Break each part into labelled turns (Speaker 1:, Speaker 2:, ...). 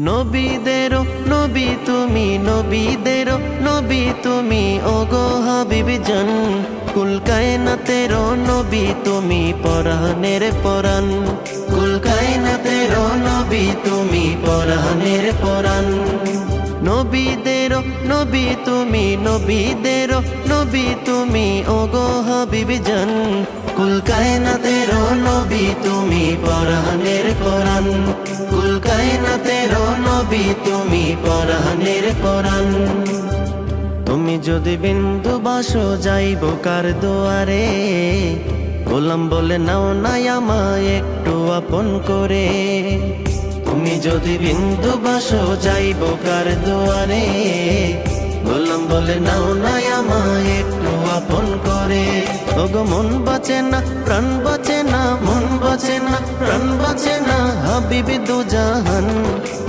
Speaker 1: নবীদের নবী তুমি নবীদের নবী তুমি, ওগো হাবিব জন। কুল কায়নাতের নবী তুমি, পরাণের পরাণ। কুল কায়নাতের নবী তুমি, পরাণের পরাণ। নবীদের নবী তুমি নবীদের নবী তুমি, ওগো হাবিব জন। কুল কায়নাতের নবী তুমি, পরাণের পরাণ। নবী তুমি পরাণের পরাণ তুমি যদি বিন্দু বাসো, যাইব কার দুয়ারে। গোলাম বলে নাও নাই আমায় একটু আপন করে। তুমি যদি বিন্দু বাসো, যাইব কার দুয়ারে। গোলাম বলে নাও নাই আমায় একটু আপন করে। ওগো মন বাঁচে না, প্রাণ বাঁচে না, মন বাঁচে না, প্রাণ বাঁচে না, হাবিবি দু জাহান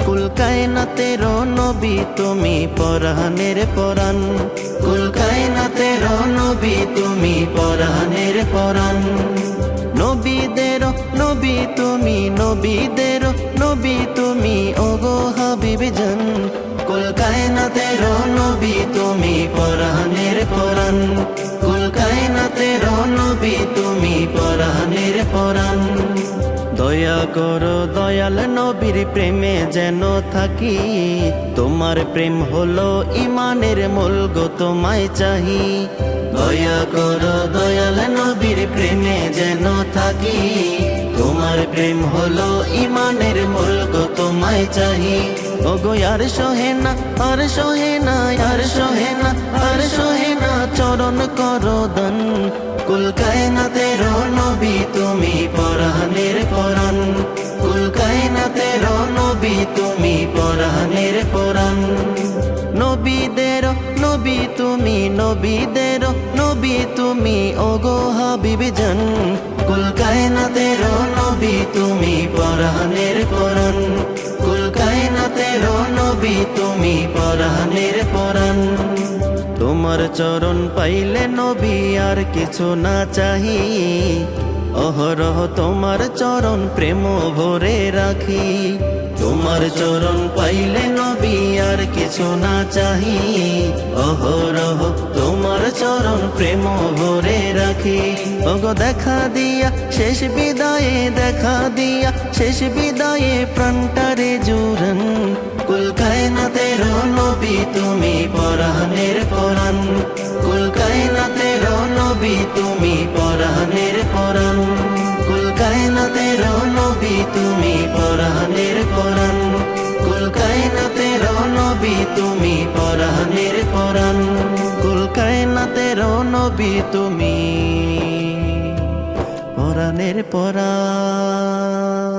Speaker 1: কুল কায়নাতের নবী তুমি পরাণের পরাণ। কুল কায়নাতের নবী তুমি পরাণের পরাণ। নবীদের, নবী তুমি, নবীদের, নবী তুমি, ওগো হাবিব জান। কায়নাতের নবী তুমি পরাণের পরাণ। কুল কায়নাতের নবী তুমি পরাণের পরাণ। দয়া করো দয়াল নবীর প্রেমে যেন থাকি। তোমার প্রেম হলো ইমানের মূল গো, তোমায় চাহি। দয়া করো দয়াল নবীর প্রেমে যেন থাকি। তোমার প্রেম হলো ইমানের মূল গো, তোমায় চাহি। ওগো, আর সহে না, আর সহে না, আর সহে না, আর সহে না, চরণ করো দান কুল কায়নাতের নবী তুমি পরাণের পরাণ। কুল কায়নাতের নবী তুমি পরাণের পরাণ। নবীদের, নবী তুমি, নবীদের, নবী তুমি, ওগো হাবিব জান। কুল কায়নাতের নবী তুমি পরাণের পরাণ। নবী তুমি পরাণের পরাণ। তোমার চরণ পাইলে নবী আর কিছু না চাহি। অহরহ তোমার চরণ প্রেম ভরে রাখি। তোমার চরণ পাইলে নবী আর কিছু না চাহি। অহরহ তোমার চরণ প্রেম ভরে রাখি। ওগো দেখা দিয়া, শেষ বিদায়ে দেখা দিয়া, শেষ বিদায়ে প্রাণটারে জুরন কুল কায়নাতের নবী তুমি পরাণের পরাণ। কুল কায়নাতের নবী তুমি পরাণের পরাণ। কুল কায়নাতের নবী তুমি পরাণের পরাণ। কুল কায়নাতের নবী তুমি পরাণের পরাণ। কুল কায়নাতের নবী তুমি পরাণের পরাণ।